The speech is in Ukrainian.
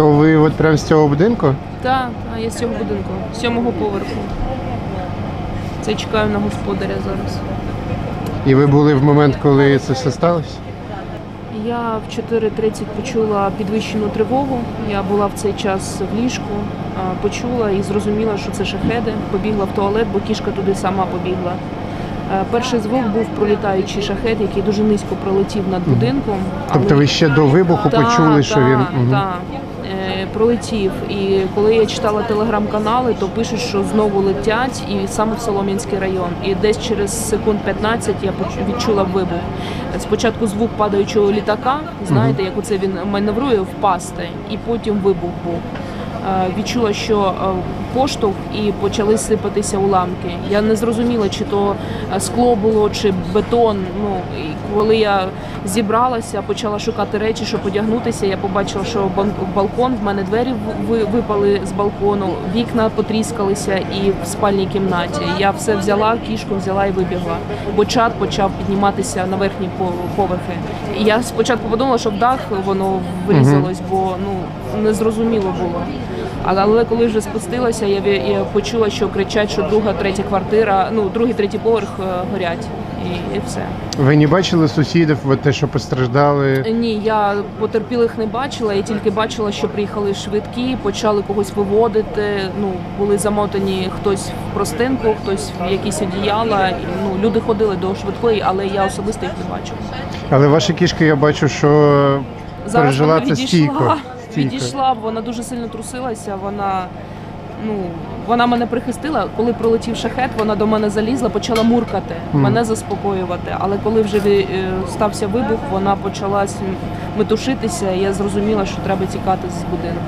То ви от прямо з цього будинку? Так, та, я з цього будинку, з сьомого поверху. Це чекаю на господаря зараз. І ви були в момент, коли це все сталося? Я в 4.30 почула підвищену тривогу. Я була в цей час в ліжку, почула і зрозуміла, що це шахеди. Побігла в туалет, бо кішка туди сама побігла. Е, Перший звук був пролітаючий шахет, який дуже низько пролетів над будинком. Тобто але- ви ще до вибуху Та, почули, що він. Мгм. та. Е, пролетів. І коли я читала телеграм-канали, то пишуть, що знову летять, і саме в Солом'янський район. І десь через секунд 15 я відчула вибух. Спочатку звук падаючого літака, знаєте, як оце він маневрує впасти, і потім вибух був. Е, Відчула, що е, поштовх і почали сипатися уламки. Я не зрозуміла, чи то е, скло було, чи бетон. Ну і коли я зібралася, почала шукати речі, щоб одягнутися. Я побачила, що балкон в мене двері випали з балкону, вікна потріскалися і в спальній кімнаті. Я все взяла, кішку взяла і вибігла. Бо чад почав підніматися на верхні по- поверхи. І я спочатку подумала, що в дах воно врізалось, бо ну незрозуміло було. Але, коли вже спустилася, я, почула, що кричать, що друга, третя квартира, ну другий, третій поверх е, горять, і, і все. Ви не бачили сусідів, от те, що постраждали? Ні, я потерпілих не бачила, я тільки бачила, що приїхали швидкі, почали когось виводити. Ну були замотані хтось в простинку, хтось в якісь одіяла. І, Ну люди ходили до швидкої, але я особисто їх не бачила. Але ваша кішка, я бачу, що пережила вона це відійшла, стійко. Стійко. відійшла, вона дуже сильно трусилася. Вона ну вона мене прихистила. Коли пролетів шахет, вона до мене залізла, почала муркати, мене заспокоювати. Але коли вже е, стався вибух, вона почала метушитися. і Я зрозуміла, що треба тікати з будинку.